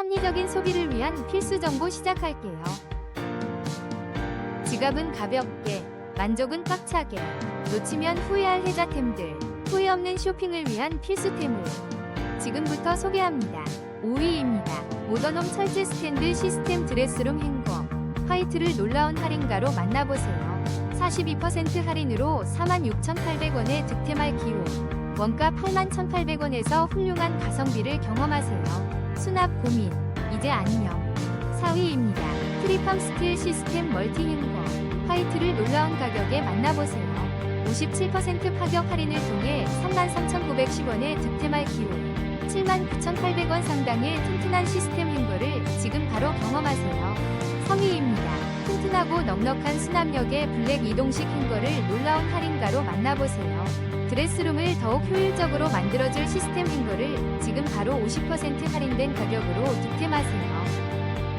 합리적인 소비를 위한 필수 정보 시작할게요. 지갑은 가볍게, 만족은 꽉차게, 놓치면 후회할 혜자템들, 후회 없는 쇼핑을 위한 필수템을 지금부터 소개합니다. 5위입니다. 모더놈 철제 스탠드 시스템 드레스룸 행거. 화이트를 놀라운 할인가로 만나보세요. 42% 할인으로 46,800원의 득템할 기회. 원가 81,800원에서 훌륭한 가성비를 경험하세요. 수납 고민, 이제 안녕. 4위입니다. 트리팜 스틸 시스템 멀티 행거. 화이트를 놀라운 가격에 만나보세요. 57% 파격 할인을 통해 33,910원에 득템할 기회. 79,800원 상당의 튼튼한 시스템 행거를 지금 바로 경험하세요. 3위입니다. 튼튼하고 넉넉한 수납력의 블랙 이동식 행거를 놀라운 할인가로 만나보세요. 드레스룸을 더욱 효율적으로 만들어줄 시스템 행거를 지금 바로 50% 할인된 가격으로 득템하세요.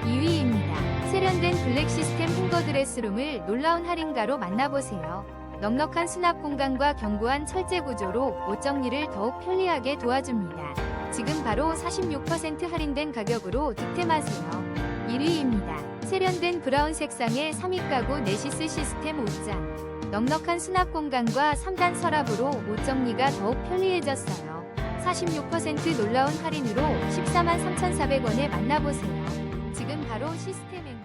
2위입니다. 세련된 블랙 시스템 행거 드레스룸을 놀라운 할인가로 만나보세요. 넉넉한 수납 공간과 견고한 철제 구조로 옷 정리를 더욱 편리하게 도와줍니다. 지금 바로 46% 할인된 가격으로 득템하세요. 1위입니다. 세련된 브라운 색상의 3위 가구 네시스 시스템 옷장. 넉넉한 수납 공간과 3단 서랍으로 옷 정리가 더욱 편리해졌어요. 46% 놀라운 할인으로 14만 3,400원에 만나보세요. 지금 바로 시스템 행